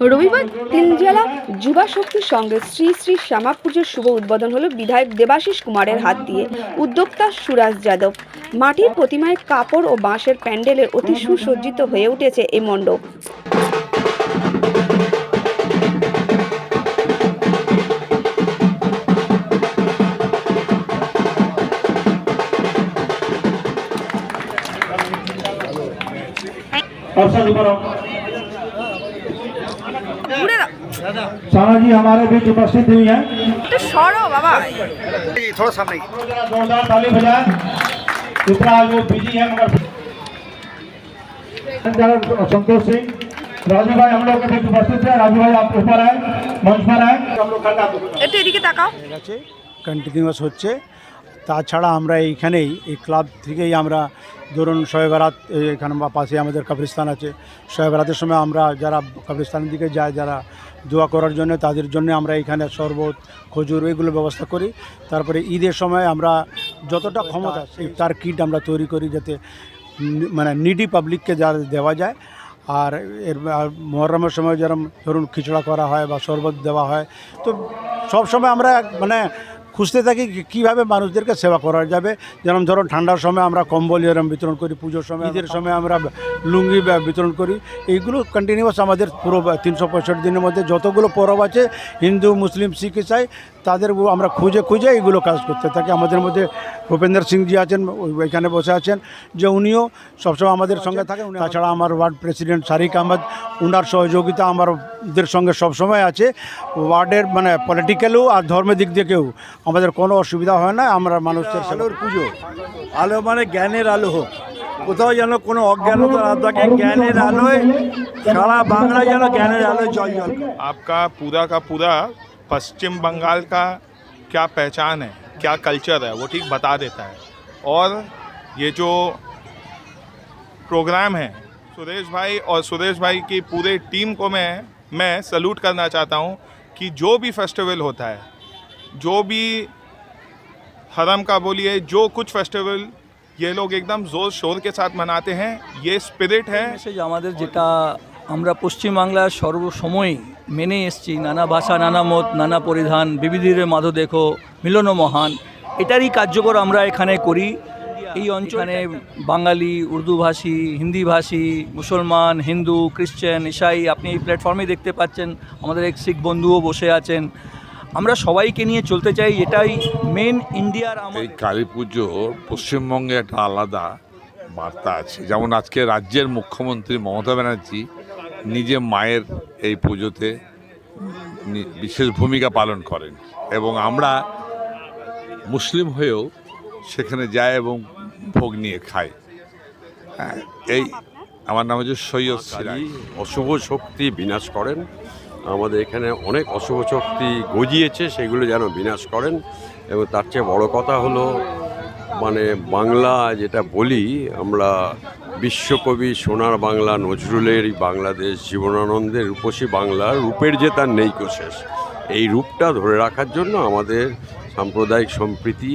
রবিবার তিনজেলা যুবা শক্তির সঙ্গে শ্রী শ্রী শ্যামা পুজোর শুভ উদ্বোধন হলো বিধায়ক দেবাশিস কুমারের হাত দিয়ে। উদ্যোক্তা সুরাজ যাদব। মাটির প্রতিমায় কাপড় ও বাঁশের প্যান্ডেলের অতি সুসজ্জিত হয়ে উঠেছে এই মণ্ডপ। सर ऊपर आओ शाला जी हमारे बीच उपस्थित हुई हैं সরো বাবা थोड़ा सामने जरा जोरदार ताली बजाएं दूसरा आज वो बिजी है मगर जरा संतोष सिंह राजू भाई हम लोग के बीच उपस्थित है राजू भाई आप ऊपर आए मंच पर आए हम लोग खड़ा একটু এদিকে তাকাও আছে কন্টিনিউয়াস হচ্ছে তাছাড়া আমরা এইখানেই, এই ক্লাব থেকেই আমরা ধরুন শয়ে বেড়াত এখানে বা পাশে আমাদের কবরিস্তান আছে। শয়ে বেড়াতের সময় আমরা যারা কবরিস্তানের দিকে যায়, যারা দোয়া করার জন্য, তাদের জন্য আমরা এখানে শরবত, খজুর এগুলো ব্যবস্থা করি। তারপরে ঈদের সময় আমরা যতটা ক্ষমতা তার কিট আমরা তৈরি করি যাতে মানে নিডি পাবলিককে যা দেওয়া যায়। আর এর মহরমের সময় যেরকম ধরুন খিচড়া করা হয় বা শরবত দেওয়া হয়, তো সব সময় আমরা মানে খুঁজতে থাকি কীভাবে মানুষদেরকে সেবা করা যাবে? যেমন ধরুন ঠান্ডার সময় আমরা কম্বল এরম বিতরণ করি পুজোর সময় ঈদের সময় আমরা লুঙ্গি বিতরণ করি। এইগুলো কন্টিনিউয়াস আমাদের পুরো তিনশো পঁয়ষট্টি দিনের মধ্যে যতগুলো পরব আছে হিন্দু মুসলিম শিখ ইসাই তাদের ও আমরা খুঁজে খুঁজে এইগুলো কাজ করতে থাকি। আমাদের মধ্যে ভূপেন্দ্র সিংজি আছেন ওইখানে বসে আছেন যে উনিও সবসময় আমাদের সঙ্গে থাকেন উনি- তাছাড়া আমার ওয়ার্ড প্রেসিডেন্ট শারিক আহমদ উনার সহযোগিতা আমাদের সঙ্গে সবসময় আছে। ওয়ার্ডের মানে পলিটিক্যালও আর ধর্মের দিক থেকেও আমাদের কোনো অসুবিধা হয় না আমরা মানুষের আলোর পুজো আলো মানে জ্ঞানের আলো হোক কোথাও যেন কোনো অজ্ঞানতা না থাকে জ্ঞানের আলোয় সারা বাংলা যেন জ্ঞানের আলোয় জল জল করে। आपका पूरा का पूरा पश्चिम बंगाल का क्या पहचान है क्या कल्चर है वो ठीक बता देता है और ये जो प्रोग्राम है सुरेश भाई और सुरेश भाई की पूरे टीम को मैं मैं सल्यूट करना चाहता हूँ कि जो भी फेस्टिवल होता है जो भी हरम का बोलिए जो कुछ फेस्टिवल ये लोग एकदम ज़ोर शोर के साथ मनाते हैं ये स्पिरिट है মেসেজ আমাদের যেটা আমরা পশ্চিমবাংলার সর্বসময় মেনে এসেছি নানা ভাষা নানা মত নানা পরিধান বিবিধের মাধো দেখো মিলন মহান এটারই কার্যকর আমরা এখানে করি এই অঞ্চলে বাঙালি উর্দুভাষী হিন্দিভাষী মুসলমান হিন্দু খ্রিশ্চান ইসাই আপনি এই প্ল্যাটফর্মে দেখতে পাচ্ছেন আমাদের এক শিখ বন্ধুও বসে আছেন আমরা সবাইকে নিয়ে চলতে চাই এটাই মেন ইন্ডিয়ার এই কালী পুজো পশ্চিমবঙ্গে একটা আলাদা বার্তা আছে। যেমন আজকে রাজ্যের মুখ্যমন্ত্রী মমতা ব্যানার্জি নিজে মায়ের এই পুজোতে বিশেষ ভূমিকা পালন করেন এবং আমরা মুসলিম হয়েও সেখানে যায় এবং ভোগ নিয়ে খাই। হ্যাঁ, এই আমার নাম হচ্ছে সৈয়দ সিরাজ। অশুভ শক্তি বিনাশ করেন। আমাদের এখানে অনেক অশুভ শক্তি গজিয়েছে, সেগুলো যেন বিনাশ করেন। এবং তার চেয়ে বড় কথা হলো মানে বাংলা যেটা বলি, আমরা বিশ্বকবি সোনার বাংলা, নজরুলের বাংলাদেশ জীবনানন্দের রূপসী বাংলা, রূপের যে তার নেই শেষ। এই রূপটা ধরে রাখার জন্য আমাদের সাম্প্রদায়িক সম্প্রীতি